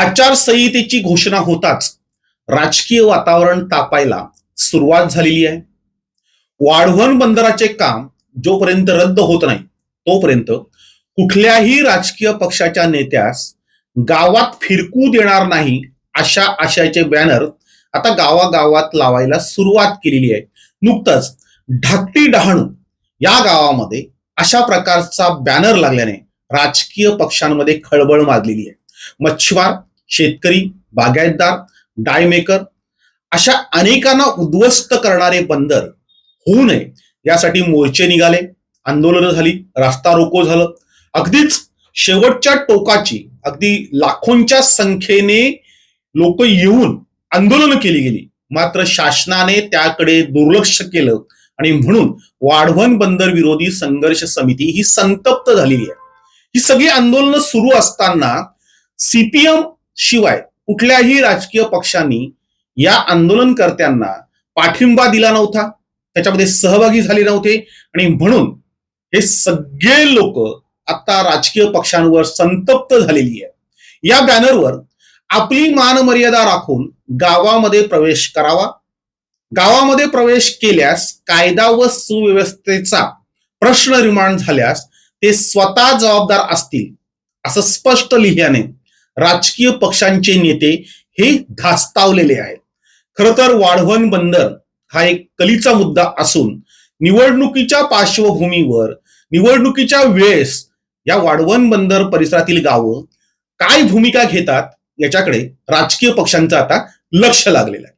आचारसंहितेची घोषणा होताच राजकीय वातावरण तापायला सुरुवात झालेली आहे. वाढवण बंदराचे काम जोपर्यंत रद्द होत नाही तोपर्यंत कुठल्याही राजकीय पक्षाच्या नेत्यास गावात फिरकू देणार नाही अशा आशयाचे बॅनर आता गावागावात लावायला सुरुवात केलेली आहे. नुकतंच ढाकटी डहाणू या गावामध्ये अशा प्रकारचा बॅनर लागल्याने राजकीय पक्षांमध्ये खळबळ माजलेली आहे. मच्छीमार शेतकरी बागायतदार डायमेकर अशा अनेकांना उद्ध्वस्त करणारे बंदर होऊ नये. यासाठी मोर्चे निघाले आंदोलनं झाली रास्ता रोको झालं. अगदीच शेवटच्या टोकाची अगदी लाखोंच्या संख्येने लोक येऊन आंदोलनं केली गेली. मात्र शासनाने त्याकडे दुर्लक्ष केलं आणि म्हणून वाढवण बंदर विरोधी संघर्ष समिती ही संतप्त झालेली आहे. ही सगळी आंदोलनं सुरू असताना सीपीएम शिवाय कुठल्याही राजकीय पक्षांनी या आंदोलनकर्त्यांना पाठिंबा दिला नव्हता त्याच्यामध्ये सहभागी झाले नव्हते आणि म्हणून हे सगळे लोक आता राजकीय पक्षांवर संतप्त झालेली आहे या बॅनरवर आपली मान मर्यादा राखून गावामध्ये प्रवेश करावा. गावामध्ये प्रवेश केल्यास कायदा व सुव्यवस्थेचा प्रश्न निर्माण झाल्यास ते स्वतः जबाबदार असतील असं स्पष्ट लिहिल्याने राजकीय पक्षांचे नेते हे धास्तावलेले आहेत. खर तर वाढवण बंदर हा एक कलीचा मुद्दा असून निवडणुकीच्या पार्श्वभूमीवर निवडणुकीच्या वेळेस या वाढवण बंदर परिसरातील गावं काय भूमिका घेतात याच्याकडे राजकीय पक्षांचं आता लक्ष लागलेलं आहे.